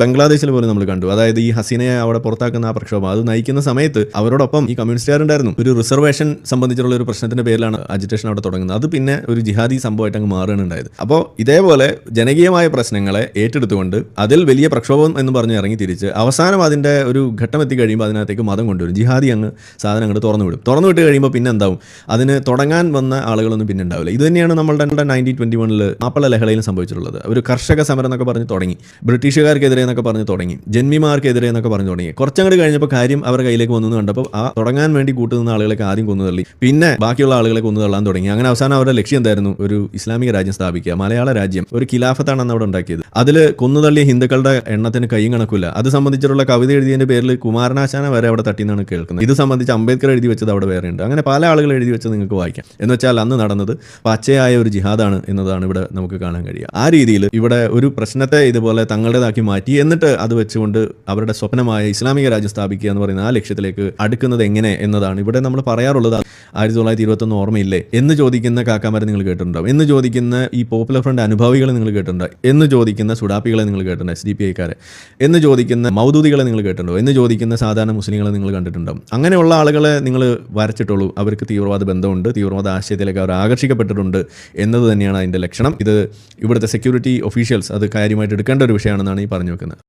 ബംഗ്ലാദേശിൽ പോലും നമ്മൾ കണ്ടു. അതായത് ഈ ഹസീനയെ അവിടെ പുറത്താക്കുന്ന ആ പ്രക്ഷോഭം. അത് നയിക്കുന്ന സമയത്ത് അവരോടൊപ്പം ഈ കമ്മ്യൂണിസ്റ്റുകാരുണ്ടായിരുന്നു. ഒരു റിസർവേഷൻ സംബന്ധിച്ചുള്ള ഒരു പ്രശ്നത്തിന്റെ പേരിലാണ് അജിറ്റേഷൻ അവിടെ തുടങ്ങുന്നത്. അത് പിന്നെ ഒരു ജിഹാദി സംഭവമായിട്ട് അങ്ങ് മാറുകയാണ് അപ്പോൾ ഇതേപോലെ ജനകീയമായ പ്രശ്നങ്ങളെ ഏറ്റെടുത്തുകൊണ്ട് അതിൽ വലിയ പ്രക്ഷോഭം എന്ന് പറഞ്ഞ് ഇറങ്ങി തിരിച്ച് അവസാനം അതിന്റെ ഒരു ഘട്ടം എത്തി കഴിയുമ്പോൾ അതിനകത്തേക്ക് മതം കൊണ്ടുവരും. ജിഹാദി അങ്ങ് സാധനം അങ്ങോട്ട് തുറന്നു വിടും. തുറന്നു വിട്ട് കഴിയുമ്പോൾ പിന്നെ എന്താവും? അതിന് തുടങ്ങാൻ വന്ന ആളുകളൊന്നും പിന്നെ ഉണ്ടാവില്ല. ഇത് തന്നെയാണ് നമ്മളുടെ നയന്റീൻ ട്വന്റി വണ്ണിൽ മാപ്പിള ലഹളയിലും സംഭവിച്ചിട്ടുള്ളത്. ഒരു കർഷക സമരം എന്നൊക്കെ പറഞ്ഞ് തുടങ്ങി. ബ്രിട്ടീഷുകാർക്കെതിരെ എന്നൊക്കെ പറഞ്ഞു തുടങ്ങി. ജന്മിമാർക്കെതിരെ എന്നൊക്കെ പറഞ്ഞു തുടങ്ങി. കുറച്ചങ്ങോട്ട് കഴിഞ്ഞപ്പോൾ കാര്യം അവരുടെ കയ്യിലേക്ക് വന്നു കണ്ടപ്പോൾ ആ തുടങ്ങാൻ വേണ്ടി കൂട്ടുനിന്ന ആളുകളൊക്കെ ആദ്യം കൊന്നു തള്ളി പിന്നെ ബാക്കിയുള്ള ആളുകളെ കൊന്നു തള്ളാൻ തുടങ്ങി. അങ്ങനെ അവസാനം അവരുടെ ലക്ഷ്യം എന്തായിരുന്നു? ഒരു ഇസ്ലാമിക രാജ്യം സ്ഥാപിക്കുക. മലയാള രാജ്യം. ഒരു ഖിലാഫത്താണ് അവിടെ ഉണ്ടാക്കിയത്. അതിൽ കൊന്നുതള്ളിയ ഹിന്ദുക്കളുടെ എണ്ണത്തിന് കൈയും കണക്കില്ല. അത് സംബന്ധിച്ചിട്ടുള്ള കവിത എഴുതിയതിന്റെ പേരിൽ കുമാരനാശാന വരെ അവിടെ തട്ടിന്നാണ് കേൾക്കുന്നത്. ഇത് സംബന്ധിച്ച് അംബേദ്കർ എഴുതി വെച്ചത് അവിടെ വേറെ ഉണ്ട് അങ്ങനെ പല ആളുകൾ എഴുതി വെച്ചത് നിങ്ങൾക്ക് വായിക്കാം. എന്ന് വെച്ചാൽ അന്ന് നടന്നത് പച്ചയായ ഒരു ജിഹാദാണ് എന്നതാണ് ഇവിടെ നമുക്ക് കാണാൻ കഴിയുക. ആ രീതിയിൽ ഇവിടെ ഒരു പ്രശ്നത്തെ ഇതുപോലെ തങ്ങളുടേതാക്കി മാറ്റി എന്നിട്ട് അത് വെച്ചുകൊണ്ട് അവരുടെ സ്വപ്നമായ ഇസ്ലാമിക രാജ്യം സ്ഥാപിക്കുക എന്ന് പറയുന്ന ആ ലക്ഷ്യത്തിലേക്ക് അടുക്കുന്നത് എങ്ങനെ എന്നതാണ് ഇവിടെ നമ്മൾ പറയാറുള്ളത്. ആയിരത്തി തൊള്ളായിരത്തി ഇരുപത്തൊന്ന് ഓർമ്മയില്ലേ? എന്ന് ചോദിക്കുന്ന കാക്കാമാരെ നിങ്ങൾ കേട്ടിട്ടുണ്ടാവും. എന്ന് ചോദിക്കുന്ന ഈ പോപ്പുലർ ഫ്രണ്ട് അനുഭാവികളെ നിങ്ങൾ കേട്ടിട്ടുണ്ടാവും. എന്ന് ചോദിക്കുന്ന സുഡാപ്പികളെ നിങ്ങൾ കേട്ടിട്ടുണ്ടോ എസ് ഡി പി ഐക്കാരെ എന്ന് ചോദിക്കുന്ന മൗദൂദികളെ നിങ്ങൾ കേട്ടിട്ടുണ്ടോ എന്ന് ചോദിക്കുന്ന സാധാരണ മുസ്ലിങ്ങളെ നിങ്ങൾ കണ്ടിട്ടുണ്ടാവും. അങ്ങനെയുള്ള ആളുകളെ നിങ്ങൾ വരച്ചിട്ടുള്ളൂ. അവർക്ക് തീവ്രവാദ ബന്ധമുണ്ട്. തീവ്രവാദ ആശയത്തിലേക്ക് അവർ ആകർഷിക്കപ്പെട്ടിട്ടുണ്ട് എന്നത് തന്നെയാണ് അതിന്റെ ലക്ഷണം. ഇത് ഇവിടുത്തെ സെക്യൂരിറ്റി ഒഫീഷ്യൽസ് അത് കാര്യമായിട്ട് എടുക്കേണ്ട ഒരു വിഷയമാണെന്നാണ് ഈ പറഞ്ഞു വെക്കുന്നത്